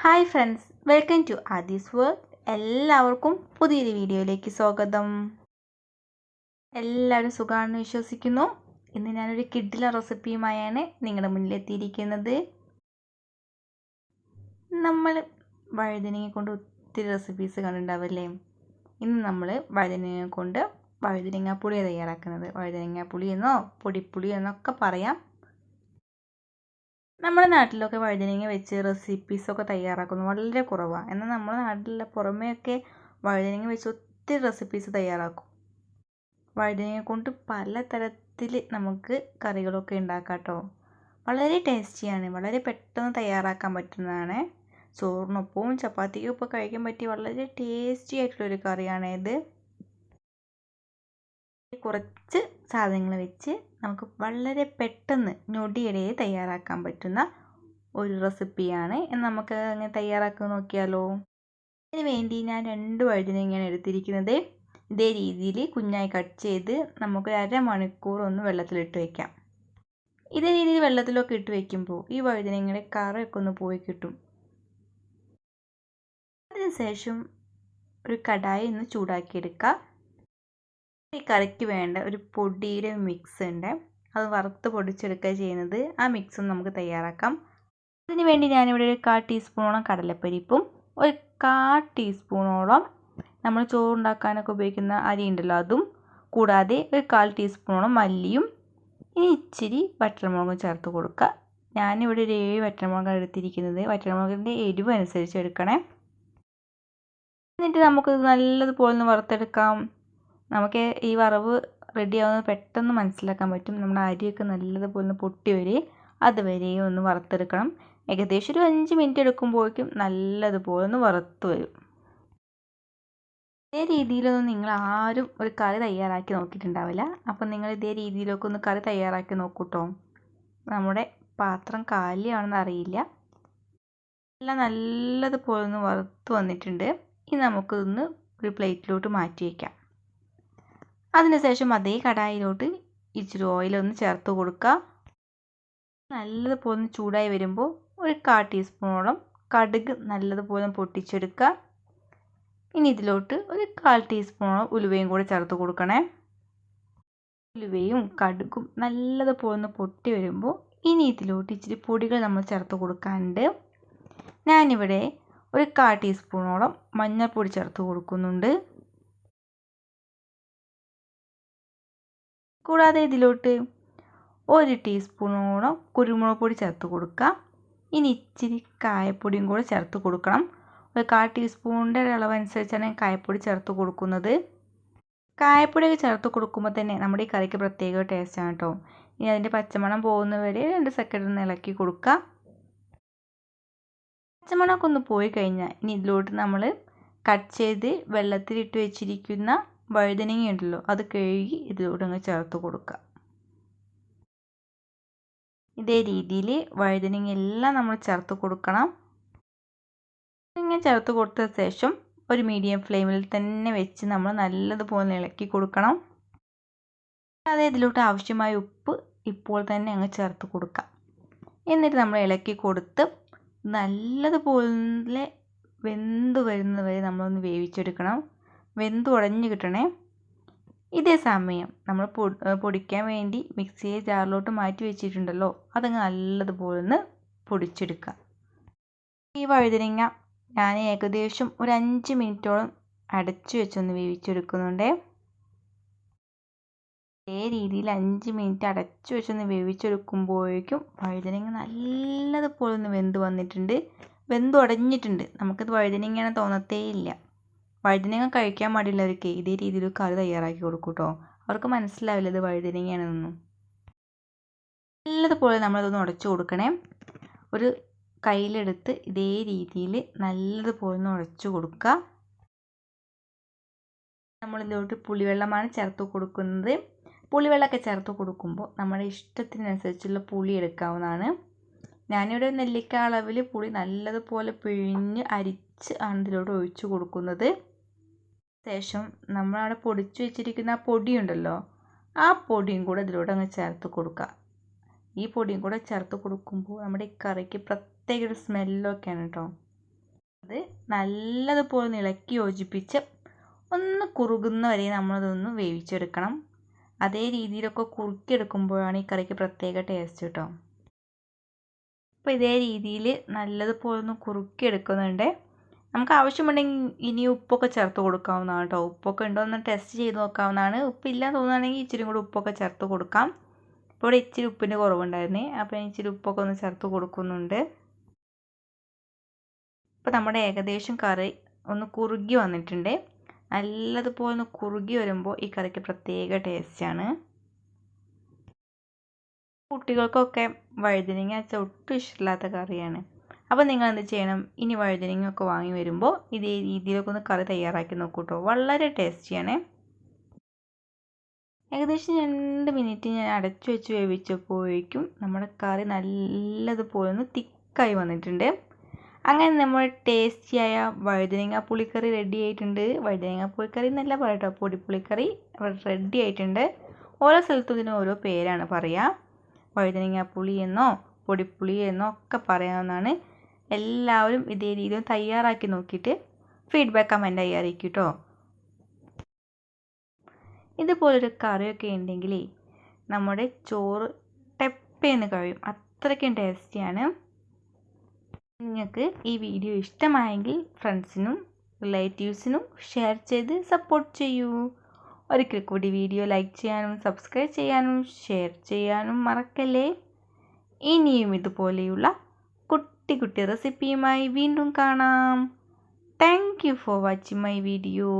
Hi friends welcome to Aadhi's world എല്ലാവർക്കും പുതിയൊരു വീഡിയോയിലേക്ക് സ്വാഗതം. എല്ലാവരും സുഖമാണെന്ന് വിശ്വസിക്കുന്നു. ഇന്ന് ഞാനൊരു കിഡ്ഡില റെസിപ്പിയുമായാണ് നിങ്ങളുടെ മുന്നിലെത്തിയിരിക്കുന്നത്. നമ്മൾ വഴുതനങ്ങ കൊണ്ട് ഒത്തിരി റെസിപ്പീസ് കണ്ടിട്ടുണ്ടാവില്ലേ? ഇന്ന് നമ്മൾ വഴുതനങ്ങ കൊണ്ട് വഴുതനങ്ങാപ്പുളിയാണ് പുളി തയ്യാറാക്കുന്നത്. വഴുതനങ്ങാപ്പുളി പുളി എന്നോ പൊടിപ്പുളി എന്നൊക്കെ പറയാം. നമ്മുടെ നാട്ടിലൊക്കെ വഴുതനങ്ങ വെച്ച് റെസിപ്പീസൊക്കെ തയ്യാറാക്കുന്നത് വളരെ കുറവാണ് എന്നാൽ നമ്മുടെ നാട്ടിലെ പുറമേയൊക്കെ വഴുതനങ്ങ വെച്ച് ഒത്തിരി റെസിപ്പീസ് തയ്യാറാക്കും. വഴുതനങ്ങ കൊണ്ട് പലതരത്തിൽ നമുക്ക് കറികളൊക്കെ ഉണ്ടാക്കാം കേട്ടോ വളരെ ടേസ്റ്റിയാണ്. വളരെ പെട്ടെന്ന് തയ്യാറാക്കാൻ പറ്റുന്നതാണ്. ചോറിനൊപ്പവും ചപ്പാത്തിക്കൊപ്പം കഴിക്കാൻ പറ്റിയ വളരെ ടേസ്റ്റി ആയിട്ടുള്ളൊരു കറിയാണ് ഇത് കുറച്ച് സാധനങ്ങൾ വെച്ച് നമുക്ക് വളരെ പെട്ടെന്ന് ഞൊടിയിടയിൽ തയ്യാറാക്കാൻ പറ്റുന്ന ഒരു റെസിപ്പിയാണ്. നമുക്ക് അങ്ങനെ തയ്യാറാക്കാൻ നോക്കിയാലോ? ഇതിന് വേണ്ടി ഞാൻ രണ്ട് വഴുതനങ്ങയാണ് എടുത്തിരിക്കുന്നത്. ഇതേ രീതിയിൽ കുഞ്ഞായി കട്ട് ചെയ്ത് നമുക്ക് അരമണിക്കൂർ ഒന്ന് വെള്ളത്തിലിട്ട് വയ്ക്കാം ഇതേ രീതിയിൽ വെള്ളത്തിലൊക്കെ ഇട്ട് വയ്ക്കുമ്പോൾ ഈ വഴുതനങ്ങളെ കറയൊക്കെ ഒന്ന് പോയി കിട്ടും. അതിനുശേഷം ഒരു കടായി ഒന്ന് ചൂടാക്കിയെടുക്കുക ഈ കറിക്ക് വേണ്ട ഒരു പൊടിയുടെ മിക്സ് ഉണ്ട്. അത് വറുത്ത് പൊടിച്ചെടുക്കുക ചെയ്യുന്നത്. ആ മിക്സും നമുക്ക് തയ്യാറാക്കാം. അതിന് വേണ്ടി ഞാനിവിടെ ഒരു കാ ടീസ്പൂണോളം കടലപ്പരിപ്പും ഒരു കാ ടീസ്പൂണോളം നമ്മൾ ചോറുണ്ടാക്കാനൊക്കെ ഉപയോഗിക്കുന്ന അരി ഉണ്ടല്ലോ അതും കൂടാതെ ഒരു കാൽ ടീസ്പൂണോളം മല്ലിയും ഇനി ഇച്ചിരി വറ്റൽമുളകും ചേർത്ത് കൊടുക്കുക. ഞാനിവിടെ ഒരു ഏഴ് വറ്റൽമുളകാണ് എടുത്തിരിക്കുന്നത്. വറ്റൽമുളകിന്റെ എരിവ് അനുസരിച്ച് എടുക്കണേ. എന്നിട്ട് നമുക്കിത് നല്ലതുപോലെ ഒന്ന് വറുത്തെടുക്കാം. നമുക്ക് ഈ വറവ് റെഡി ആവുന്നത് പെട്ടെന്ന് മനസ്സിലാക്കാൻ പറ്റും. നമ്മുടെ അരിയൊക്കെ നല്ലതുപോലെ ഒന്ന് പൊട്ടി വരെ അതുവരെയും ഒന്ന് വറുത്തെടുക്കണം. ഏകദേശം ഒരു അഞ്ച് മിനിറ്റ് എടുക്കുമ്പോഴേക്കും നല്ലതുപോലെ ഒന്ന് വറുത്ത് വരും. ഇതേ രീതിയിലൊന്നും നിങ്ങൾ ആരും ഒരു കറി തയ്യാറാക്കി നോക്കിയിട്ടുണ്ടാവില്ല. അപ്പം നിങ്ങൾ ഇതേ രീതിയിലൊക്കെ ഒന്ന് കറി തയ്യാറാക്കി നോക്കൂട്ടോ. നമ്മുടെ പാത്രം കാലിയാണെന്ന് അറിയില്ല. എല്ലാം നല്ലതുപോലെ ഒന്ന് വറുത്ത് വന്നിട്ടുണ്ട്. ഇനി നമുക്കിതൊന്ന് ഒരു പ്ലേറ്റിലോട്ട് മാറ്റി വയ്ക്കാം അതിനുശേഷം അതേ കടായിലോട്ട് ഇച്ചിരി ഓയിലൊന്ന് ചേർത്ത് കൊടുക്കുക. നല്ലതുപോലെ ചൂടായി വരുമ്പോൾ ഒരു കാ ടീസ്പൂണോളം കടുക് നല്ലതുപോലെ പൊട്ടിച്ചെടുക്കുക. ഇനി ഇതിലോട്ട് ഒരു കാൽ ടീസ്പൂണോളം ഉലുവയും കൂടെ ചേർത്ത് കൊടുക്കണേ. ഉലുവയും കടുകും നല്ലതുപോലെ ഒന്ന് പൊട്ടി വരുമ്പോൾ ഇനി ഇതിലോട്ട് ഇച്ചിരി പൊടികൾ നമ്മൾ ചേർത്ത് കൊടുക്കാനുണ്ട്. ഞാനിവിടെ ഒരു കാ ടീസ്പൂണോളം മഞ്ഞൾപ്പൊടി ചേർത്ത് കൊടുക്കുന്നുണ്ട്. കൂടാതെ ഇതിലോട്ട് ഒരു ടീസ്പൂണോളം കുരുമുളക് പൊടി ചേർത്ത് കൊടുക്കുക ഇനി ഇച്ചിരി കായപ്പൊടിയും കൂടെ ചേർത്ത് കൊടുക്കണം. ഒരു കാൽ ടീസ്പൂണിന്റെ അളവനുസരിച്ചാണ് കായപ്പൊടി ചേർത്ത് കൊടുക്കുന്നത്. കായപ്പൊടിയൊക്കെ ചേർത്ത് കൊടുക്കുമ്പോൾ തന്നെ നമ്മുടെ ഈ കറിക്ക് പ്രത്യേക ടേസ്റ്റാണ് കേട്ടോ. ഇനി അതിന്റെ പച്ചമണം പോകുന്നവരെ രണ്ട് സെക്കൻഡ് ഒന്ന് ഇളക്കി കൊടുക്കുക പച്ചമണമൊക്കെ ഒന്ന് പോയി കഴിഞ്ഞാൽ ഇനി ഇതിലോട്ട് നമ്മൾ കട്ട് ചെയ്ത് വെള്ളത്തിലിട്ട് വെച്ചിരിക്കുന്ന വഴുതനങ്ങ ഉണ്ടല്ലോ അത് കഴുകി ഇതിലൂടെ ചേർത്ത് കൊടുക്കുക. ഇതേ രീതിയിൽ വഴുതനങ്ങ എല്ലാം നമ്മൾ ചേർത്ത് കൊടുക്കണം. ഇങ്ങനെ ചേർത്ത് കൊടുത്ത ശേഷം ഒരു മീഡിയം ഫ്ലെയിമിൽ തന്നെ വെച്ച് നമ്മൾ നല്ലതുപോലെ ഇളക്കി കൊടുക്കണം. അത് ഇതിലോട്ട് ആവശ്യമായ ഉപ്പ് ഇപ്പോൾ തന്നെ അങ്ങ് ചേർത്ത് കൊടുക്കാം എന്നിട്ട് നമ്മൾ ഇളക്കി കൊടുത്ത് നല്ലതുപോലെ വെന്ത് വരുന്നത് വരെ നമ്മളൊന്ന് വേവിച്ചെടുക്കണം. വെന്ത് ഉടഞ്ഞ് കിട്ടണേ. ഇതേ സമയം നമ്മൾ പൊടിക്കാൻ വേണ്ടി മിക്സിയെ ജാറിലോട്ട് മാറ്റി വെച്ചിട്ടുണ്ടല്ലോ അതങ്ങ് നല്ലതുപോലെ ഒന്ന് പൊടിച്ചെടുക്കുക. ഈ വഴുതനങ്ങ ഞാൻ ഏകദേശം ഒരു അഞ്ച് മിനിറ്റോളം അടച്ചു വെച്ചൊന്ന് വേവിച്ചെടുക്കുന്നുണ്ട്. അതേ രീതിയിൽ അഞ്ച് മിനിറ്റ് അടച്ചു വെച്ചൊന്ന് വേവിച്ചെടുക്കുമ്പോഴേക്കും വഴുതനങ്ങ നല്ലതുപോലെ ഒന്ന് വെന്ത് വന്നിട്ടുണ്ട്. വെന്ത് ഉടഞ്ഞിട്ടുണ്ട്. നമുക്കിത് വഴുതനങ്ങയാണ് തോന്നത്തേ ഇല്ല വഴുതനങ്ങ കഴിക്കാൻ മടിയുള്ളവർക്ക് ഇതേ രീതിയിൽ കറി തയ്യാറാക്കി കൊടുക്കും കേട്ടോ അവർക്ക് മനസ്സിലാവില്ല ഇത് വഴുതനങ്ങയാണെന്നൊന്നും. നല്ലതുപോലെ നമ്മളതൊന്ന് ഉടച്ചു കൊടുക്കണേ. ഒരു കയ്യിലെടുത്ത് ഇതേ രീതിയിൽ നല്ലതുപോലെ ഒന്ന് ഉടച്ചു കൊടുക്കുക. നമ്മളിതിലോട്ട് പുളിവെള്ളമാണ് ചേർത്ത് കൊടുക്കുന്നത്. പുളിവെള്ളമൊക്കെ ചേർത്ത് കൊടുക്കുമ്പോൾ നമ്മുടെ ഇഷ്ടത്തിനനുസരിച്ചുള്ള പുളി എടുക്കാവുന്നതാണ്. ഞാനിവിടെ നെല്ലിക്ക അളവിൽ പുളി നല്ലതുപോലെ പിഴിഞ്ഞ് അരിച്ച് ആണ് ഇതിലോട്ട് ഒഴിച്ചു കൊടുക്കുന്നത്. ശേഷം നമ്മളവിടെ പൊടിച്ചു വെച്ചിരിക്കുന്ന ആ പൊടിയുണ്ടല്ലോ ആ പൊടിയും കൂടെ ഇതിലൂടെ അങ്ങ് ചേർത്ത് കൊടുക്കുക. ഈ പൊടിയും കൂടെ ചേർത്ത് കൊടുക്കുമ്പോൾ നമ്മുടെ ഈ കറിക്ക് പ്രത്യേക ഒരു സ്മെല്ലൊക്കെയാണ് കേട്ടോ. അത് നല്ലതുപോലെ ഇളക്കി യോജിപ്പിച്ച് ഒന്ന് കുറുകുന്ന വരെ നമ്മളതൊന്ന് വേവിച്ചെടുക്കണം. അതേ രീതിയിലൊക്കെ കുറുക്കിയെടുക്കുമ്പോഴാണ് ഈ കറിക്ക് പ്രത്യേക ടേസ്റ്റ് കേട്ടോ. അപ്പോൾ ഇതേ രീതിയിൽ നല്ലതുപോലെ ഒന്ന് കുറുക്കിയെടുക്കുന്നുണ്ട്. നമുക്ക് ആവശ്യമുണ്ടെങ്കിൽ ഇനി ഉപ്പൊക്കെ ചേർത്ത് കൊടുക്കാവുന്നതാണ് കേട്ടോ. ഉപ്പൊക്കെ ഉണ്ടോ എന്ന് ടെസ്റ്റ് ചെയ്ത് നോക്കാവുന്നതാണ്. ഉപ്പില്ല തോന്നുകയാണെങ്കിൽ ഇച്ചിരി കൂടി ഉപ്പൊക്കെ ചേർത്ത് കൊടുക്കാം. ഇപ്പോൾ ഇവിടെ ഇച്ചിരി ഉപ്പിന്റെ കുറവുണ്ടായിരുന്നേ. അപ്പോൾ ഇച്ചിരി ഉപ്പൊക്കെ ഒന്ന് ചേർത്ത് കൊടുക്കുന്നുണ്ട്. ഇപ്പോൾ നമ്മുടെ ഏകദേശം കറി ഒന്ന് കുറുകി വന്നിട്ടുണ്ട്. നല്ലതുപോലെ ഒന്ന് കുറുകി വരുമ്പോൾ ഈ കറിക്ക് പ്രത്യേക ടേസ്റ്റാണ് കുട്ടികൾക്കൊക്കെ വഴുതനങ്ങ വെച്ചാൽ ഒട്ടും ഇഷ്ടമില്ലാത്ത കറിയാണ്. അപ്പോൾ നിങ്ങൾ എന്ത് ചെയ്യണം? ഇനി വഴുതനങ്ങയൊക്കെ വാങ്ങി വരുമ്പോൾ ഇതേ രീതിയിലൊക്കെ ഒന്ന് കറി തയ്യാറാക്കി നോക്കൂ കേട്ടോ വളരെ ടേസ്റ്റിയാണ്. ഏകദേശം രണ്ട് മിനിറ്റ് ഞാൻ അടച്ചു വെച്ച് വേവിച്ചപ്പോഴേക്കും നമ്മുടെ കറി നല്ലതുപോലെ ഒന്ന് തിക്കായി വന്നിട്ടുണ്ട്. അങ്ങനെ നമ്മൾ ടേസ്റ്റിയായ വഴുതനങ്ങ പുളിക്കറി റെഡി ആയിട്ടുണ്ട്. വഴുതനങ്ങ പുളിക്കറി എന്നല്ല പറയട്ടോ പൊടിപ്പുളിക്കറി റെഡി ആയിട്ടുണ്ട്. ഓരോ സ്ഥലത്തും ഇതിന് ഓരോ പേരാണ് പറയുക വഴുതനങ്ങ പുളി എന്നോ പൊടിപ്പുളി എന്നോ ഒക്കെ പറയാവുന്നതാണ്. എല്ലാവരും ഇതേ രീതിയിൽ തയ്യാറാക്കി നോക്കിയിട്ട് ഫീഡ്ബാക്ക് കമന്റായി അറിയിക്കും കേട്ടോ ഇതുപോലൊരു കറിയൊക്കെ ഉണ്ടെങ്കിൽ നമ്മുടെ ചോറ് ടെപ്പേന്ന് കഴിയും. അത്രയ്ക്കും ടേസ്റ്റിയാണ് നിങ്ങൾക്ക് ഈ വീഡിയോ ഇഷ്ടമായെങ്കിൽ ഫ്രണ്ട്സിനും റിലേറ്റീവ്സിനും ഷെയർ ചെയ്ത് സപ്പോർട്ട് ചെയ്യൂ. ഒരിക്കൽ കൂടി വീഡിയോ ലൈക്ക് ചെയ്യാനും സബ്സ്ക്രൈബ് ചെയ്യാനും ഷെയർ ചെയ്യാനും മറക്കല്ലേ? ഇനിയും ഇതുപോലെയുള്ള കുട്ടി കുട്ടി റെസിപ്പിയുമായി വീണ്ടും കാണാം. Thank you for watching my video